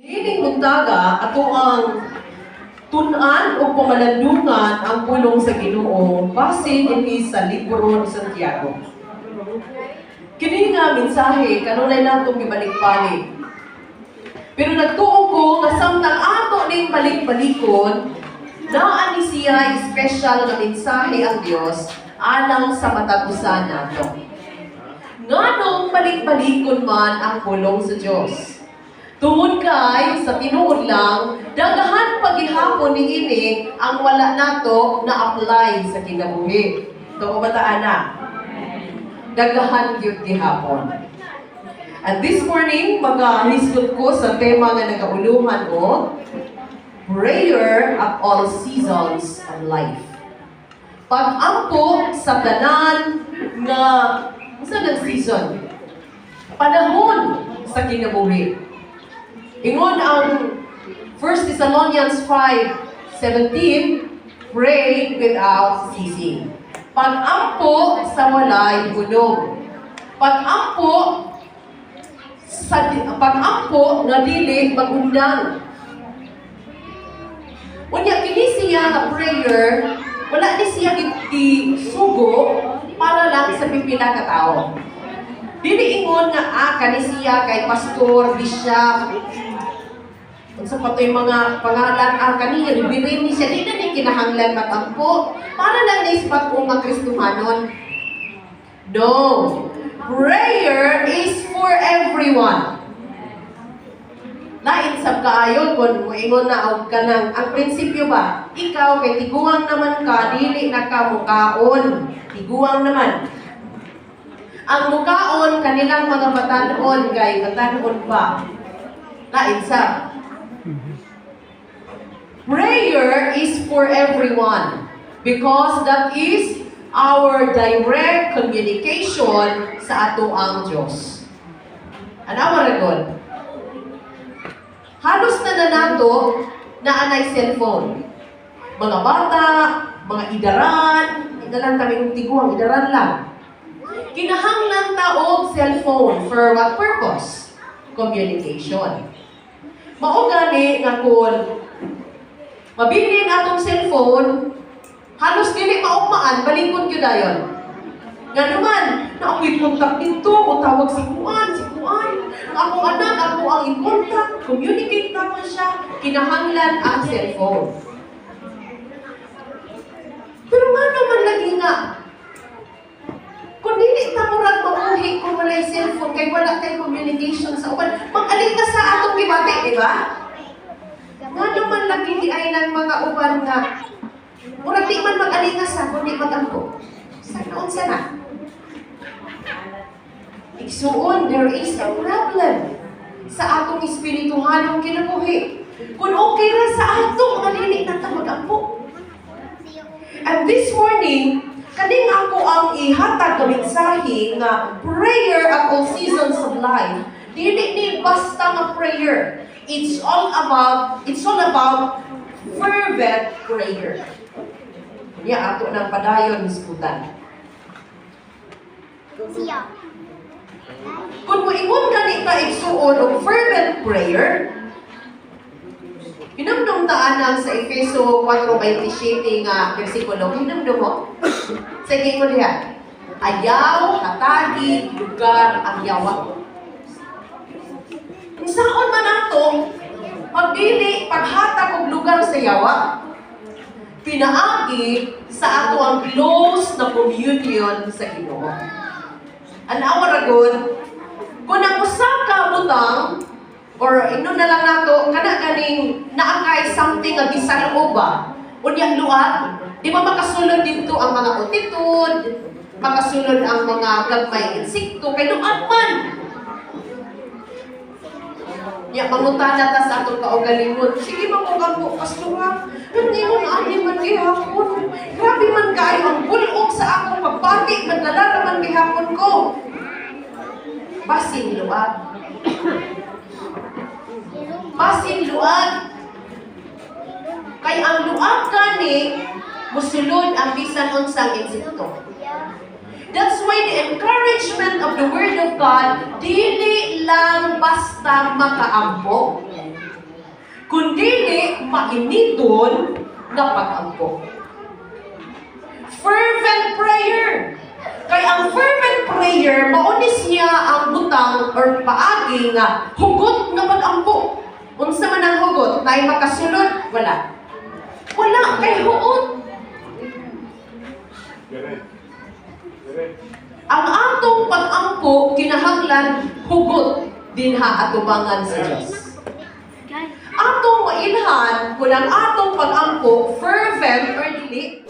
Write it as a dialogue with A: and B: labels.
A: Niining buntaga ato ang tunan o pamalandungan ang pulong sa Ginoo base dinhi sa libro ni Santiago. Kini nga mensahe kanunay natong gibalik-balik. Pero nagtuo ko nga samtang ato ning balik-balikon, naa ni siya special nga mensahe ang Dios alang sa matagusan nato. Nganong balik-balikon man ang pulong sa Dios. Tungod kay sa tinuod lang, dagahan paghihapon ni ini ang wala nato na apply sa kinabuhi. Ito bataan na. Dagahan gyud gihapon. At this morning, magahisgot ko sa tema nga nagauluhan o Prayer at all seasons of life. Pag-ampo sa tanan nga sa nag season. Panahon sa kinabuhi. Ingon ang 1 Thessalonians 5:17, pray without ceasing. Pag-ampo sa walay gunog. Pag-ampo sa pag-ampo nga dili magundang. Unya kini siya nga prayer, wala ni siya gisugo para lang sa pipila ka tawo. Dili ingon nga ah kani siya kay pastor, bishop, sa patoy mga pangalan ang kaniya, bibirin ni siya, di na ni kinahanglan matampo. Para lang na ispat ko nga Kristuhanon. No. Prayer is for everyone. Lain sa kaayon kung moingon na og kanang ang prinsipyo ba ikaw kay tiguang naman ka dili na ka mukaon tiguang naman ang mukaon kanilang mga batanon kay batanon pa lain sa Prayer is for everyone because that is our direct communication sa ato ang Diyos. Ano maragon? Halos na na nato na anay cellphone. Mga bata, mga idaran, idaran kami tiguang, idaran lang. Kinahanglan taog cellphone for what purpose? Communication. Mao gani nga kun Mabili na atong cellphone, halos dili maugmaan, balikon yun dayon. Nga naman, na ako'y kontak dito, o tawag si Kuan, si Kuan. Ako anak, ako ang i-contact, communicate na ko siya, kinahanglan ang cellphone. Pero nga naman lagi nga, kung dili ta murag mauhi kung walay cellphone, kay wala kay communication sa uban, mag-aling ka sa atong gibati, di ba? Lagi di ay ng mga uban nga murag di man mag-alingas sa kundi mag-ampo. Sa noon sana. Igsuon, there is a problem sa atong espirituhanong kinabuhi. Kung okay ra sa atong mga dili na ta mag-ampo. And this morning, kaning ako ang ihatag na mensahe nga prayer at all seasons of life. Dili ni basta nga prayer. It's all about it's all about fervent prayer. Niya ato ng padayon hisgutan.
B: Siya.
A: Kung moingon gani ta igsuon og fervent prayer, Hinamdum taan lang sa Efeso 4.27 nga versikulo. Hinamdum mo? Sige ko diha. Ayaw, hatagi, lugar, ang yawa. Saan man ato, pagdili, paghatag og lugar sa yawa, pinaagi sa ato ang close na communion sa Ginoo. Ang awaragon, kung ang usa ka butang, or inom na lang nato, kana ganing naakay something nga bisan ba, unyang luat, di ba makasulod dito ang mga altitude, makasulod ang mga gagmay insekto, kay luat man. Ya, mangutana ta sa atong kaugalingon. Sige, mamugang mo na ani man gihapon. Grabe man kayo ang bulok sa akong pagbati. Madala naman gihapon ko. Basin luwag. Basin luwag. Kay ang luwag gani, musulod ang bisan unsang insekto. That's why the encouragement of the Word of God, dili lang basta makaampo. kundi mainiton nga pag-ampo. Fervent prayer. Kay ang fervent prayer, maunis niya ang butang or paagi nga hugot nga pag-ampo. Unsa man ang hugot, tayo makasulod? Wala. Wala, kay huot. Ang atong pag-ampo, kinahanglan hugot dinha atubangan sa Diyos. Atong mailhan, kung ang atong pag-ampo, fervent or dili,